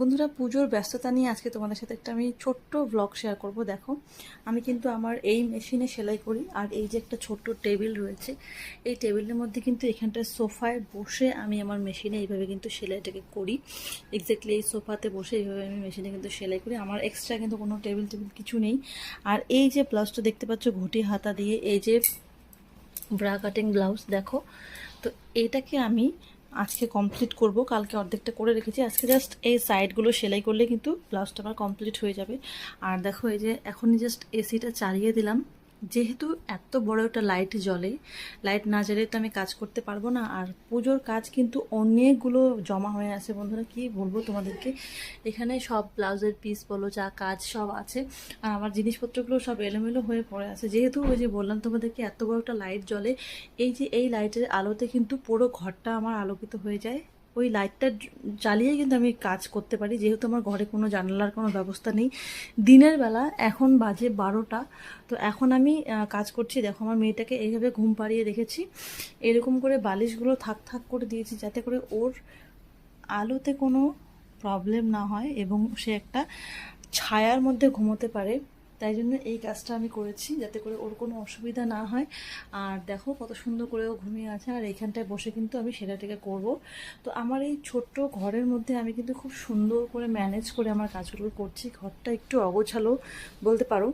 বন্ধুরা, পুজোর ব্যস্ততা নিয়ে আজকে তোমাদের সাথে একটা আমি ছোট্ট ব্লগ শেয়ার করব। দেখো, আমি কিন্তু আমার এই মেশিনে সেলাই করি, আর এই যে একটা ছোট্ট টেবিল রয়েছে, এই টেবিলের মধ্যে কিন্তু এখানটায় সোফায় বসে আমি আমার মেশিনে এইভাবে কিন্তু সেলাইটাকে করি। এক্স্যাক্টলি এই সোফাতে বসে এইভাবে আমি মেশিনে কিন্তু সেলাই করি। আমার এক্সট্রা কিন্তু কোনো টেবিল টেবিল কিছু নেই। আর এই যে ব্লাউজটা দেখতে পাচ্ছ, ঘুটি হাতা দিয়ে, এই যে ব্রা কাটিং ব্লাউজ দেখো। তো এটাকে আমি আজকে কমপ্লিট করব। কালকে অর্ধেকটা করে রেখেছি। আজকে জাস্ট এই সাইডগুলো সেলাই করলে কিন্তু ব্লাউজটা আমার কমপ্লিট হয়ে যাবে। আর দেখো এই যে এখনই জাস্ট এসিটা চালিয়ে দিলাম। যেহেতু এত বড় একটা লাইট জ্বলে লাইট না জ্বলে তো আমি কাজ করতে পারব না। আর পুজোর কাজ কিন্তু অনেকগুলো জমা হয়ে আছে বন্ধুরা, কি বলব তোমাদেরকে? এখানে সব ব্লাউজের পিস বলো, যা কাজ সব আছে। আর আমার জিনিসপত্রগুলো সব এলোমেলো হয়ে পড়ে আছে। যেহেতু ওই যে বললাম তোমাদেরকে, এত বড় একটা লাইট জ্বলে, এই যে এই লাইটের আলোতে কিন্তু পুরো ঘরটা আমার আলোকিত হয়ে যায়। ওই লাইটটা জ্বালিয়ে কিন্তু আমি কাজ করতে পারি। যেহেতু আমার ঘরে কোনো জানালার কোনো ব্যবস্থা নেই। দিনের বেলা এখন বাজে বারোটা। তো এখন আমি কাজ করছি। দেখো আমার মেয়েটাকে এইভাবে ঘুম পাড়িয়ে রেখেছি। এরকম করে বালিশগুলো থাক থাক করে দিয়েছি যাতে করে ওর আলোতে কোনো প্রবলেম না হয় এবং সে একটা ছায়ার মধ্যে ঘুমোতে পারে। তাই জন্য এই কাজটা আমি করেছি যাতে করে ওর কোনো অসুবিধা না হয়। আর দেখো কত সুন্দর করে ও ঘুমিয়ে আছে আর এইখানটায় বসে কিন্তু আমি সেটাটাকে করব। তো আমার এই ছোট্ট ঘরের মধ্যে আমি কিন্তু খুব সুন্দর করে ম্যানেজ করে আমার কাজগুলো করছি। ঘরটা একটু অগোছালো বলতে পারো।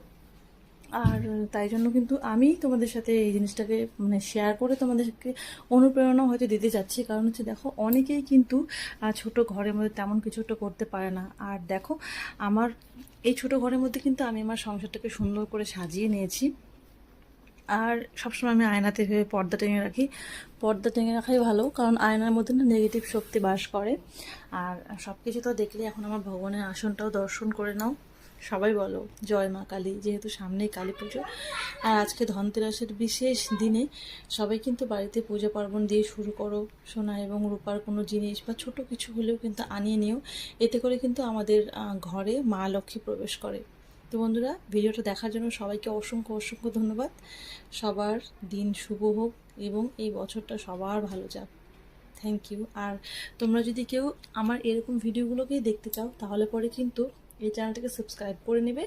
আর তাই জন্য কিন্তু আমি তোমাদের সাথে এই জিনিসটাকে মানে শেয়ার করে তোমাদেরকে অনুপ্রেরণা হয়তো দিতে যাচ্ছি। কারণ হচ্ছে দেখো, অনেকেই কিন্তু ছোট ঘরের মধ্যে তেমন কিছু একটা করতে পারে না। আর দেখো, আমার এই ছোট ঘরের মধ্যে কিন্তু আমি আমার সংসারটাকে সুন্দর করে সাজিয়ে নিয়েছি। আর সবসময় আমি আয়নাতে ভেবে পর্দা টেঙে রাখি। পর্দা টেঙে রাখাই ভালো, কারণ আয়নার মধ্যে না নেগেটিভ শক্তি বাস করে। আর সব কিছু তো দেখলে এখন আমার ভগবানের আসনটাও দর্শন করে নাও। সবাই বলো, জয় মা কালী, যেহেতু সামনেই কালী পুজো, আর আজকে ধনতেরাসের বিশেষ দিনে সবাই কিন্তু বাড়িতে পূজা পার্বণ দিয়ে শুরু করো, সোনা এবং রূপার কোনো জিনিস বা ছোট কিছু হলেও কিন্তু আনিয়ে নিও। এতে করে কিন্তু আমাদের ঘরে মা লক্ষ্মী প্রবেশ করে। তো বন্ধুরা, ভিডিওটা দেখার জন্য সবাইকে অসংখ্য অসংখ্য ধন্যবাদ। সবার দিন শুভ হোক এবং এই বছরটা সবার ভালো যাক। থ্যাংক ইউ আর তোমরা যদি কেউ আমার এরকম ভিডিওগুলোকেই দেখতে চাও, তাহলে পরে কিন্তু এই চ্যানেলটাকে সাবস্ক্রাইব করে নেবে।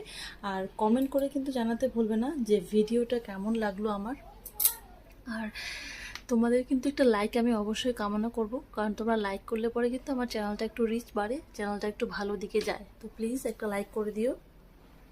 আর কমেন্ট করে কিন্তু জানাতে ভুলবে না যে ভিডিওটা কেমন লাগল আমার। আর তোমাদের কিন্তু একটা লাইক আমি অবশ্যই কামনা করব, কারণ তোমরা লাইক করলে পরে কিন্তু আমার চ্যানেলটা একটু রিচ বাড়ে, চ্যানেলটা একটু ভালো দিকে যায়। তো প্লিজ একটা লাইক করে দিও।